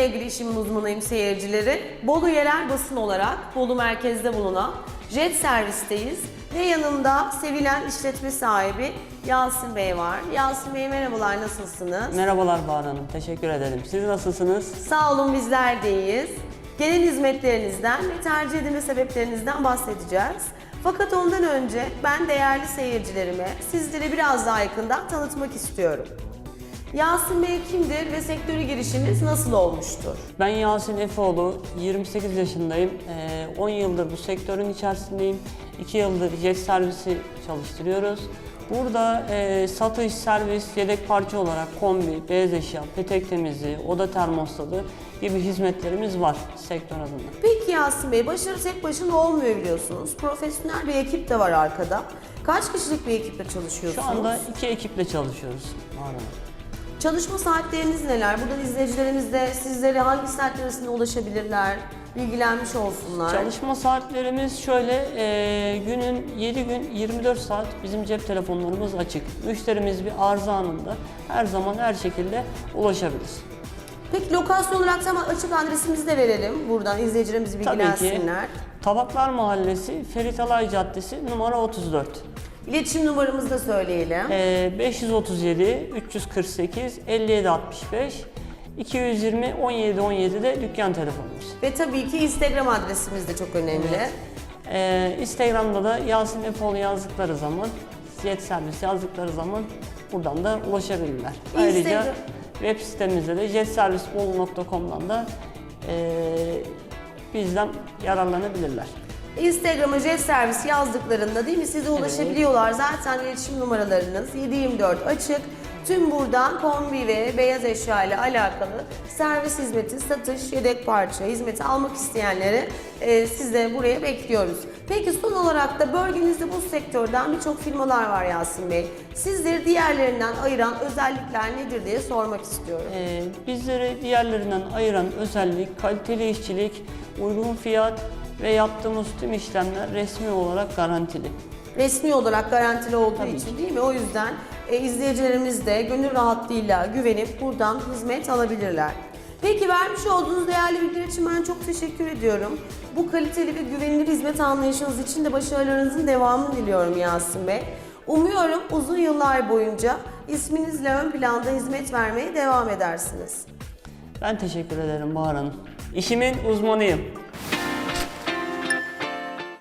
sevgili işimin uzmanıyım seyircileri. Bolu yerel basın olarak Bolu merkezde bulunan Jet Servis'teyiz. Ve yanımda sevilen işletme sahibi Yasin Bey var. Yasin Bey merhabalar nasılsınız? Merhabalar Bahar Hanım, teşekkür ederim. Siz nasılsınız? Sağ olun bizler de iyiyiz. Genel hizmetlerinizden ve tercih edilme sebeplerinizden bahsedeceğiz. Fakat ondan önce ben değerli seyircilerime sizleri biraz daha yakından tanıtmak istiyorum. Yasin Bey kimdir ve sektöre girişiniz nasıl olmuştur? Ben Yasin Efeoğlu, 28 yaşındayım. Ee, 10 yıldır bu sektörün içerisindeyim. 2 yıldır jet servisi çalıştırıyoruz. Burada e, satış, servis, yedek parça olarak kombi, beyaz eşya, petek temizliği, oda termostatı gibi hizmetlerimiz var sektör adına. Peki Yasin Bey, başarı tek başına olmuyor biliyorsunuz. Profesyonel bir ekip de var arkada. Kaç kişilik bir ekiple çalışıyorsunuz? Şu anda iki ekiple çalışıyoruz Hanım. Çalışma saatleriniz neler? Buradan izleyicilerimiz de sizlere hangi saatler arasında ulaşabilirler? Bilgilenmiş olsunlar. Çalışma saatlerimiz şöyle, e, günün 7 gün 24 saat bizim cep telefonlarımız açık. Müşterimiz bir arıza anında her zaman her şekilde ulaşabilir. Peki lokasyon olarak tamam açık adresimizi de verelim. Buradan izleyicilerimiz Tabii ki bilgilensinler. Tabaklar Mahallesi, Ferit Alay Caddesi numara 34. İletişim numaramızı da söyleyelim. E, 537 348 57 65 220 17 17 de dükkan telefonumuz. Ve tabii ki Instagram adresimiz de çok önemli. Evet. E, Instagram'da da Yasin Efoğlu yazdıkları zaman, jet servis yazdıkları zaman buradan da ulaşabilirler. Ayrıca web sitemizde de jetservisbolu.com'dan da e, bizden yararlanabilirler. Instagram'a jet servis yazdıklarında değil mi size ulaşabiliyorlar. Zaten iletişim numaralarınız 724 açık. Tüm buradan kombi ve beyaz eşya ile alakalı servis hizmeti, satış, yedek parça hizmeti almak isteyenleri e, siz de buraya bekliyoruz. Peki son olarak da bölgenizde bu sektörden birçok firmalar var Yasin Bey. Sizleri diğerlerinden ayıran özellikler nedir diye sormak istiyorum. E, bizleri diğerlerinden ayıran özellik kaliteli işçilik, uygun fiyat ve yaptığımız tüm işlemler resmi olarak garantili. resmi olarak garantili olduğu Tabii için değil mi? O yüzden e, izleyicilerimiz de gönül rahatlığıyla güvenip buradan hizmet alabilirler. Peki vermiş olduğunuz değerli bilgiler için ben çok teşekkür ediyorum. Bu kaliteli ve güvenilir hizmet anlayışınız için de başarılarınızın devamını diliyorum Yasin Bey. Umuyorum uzun yıllar boyunca isminizle ön planda hizmet vermeye devam edersiniz. Ben teşekkür ederim Bahar Hanım. İşimin uzmanıyım.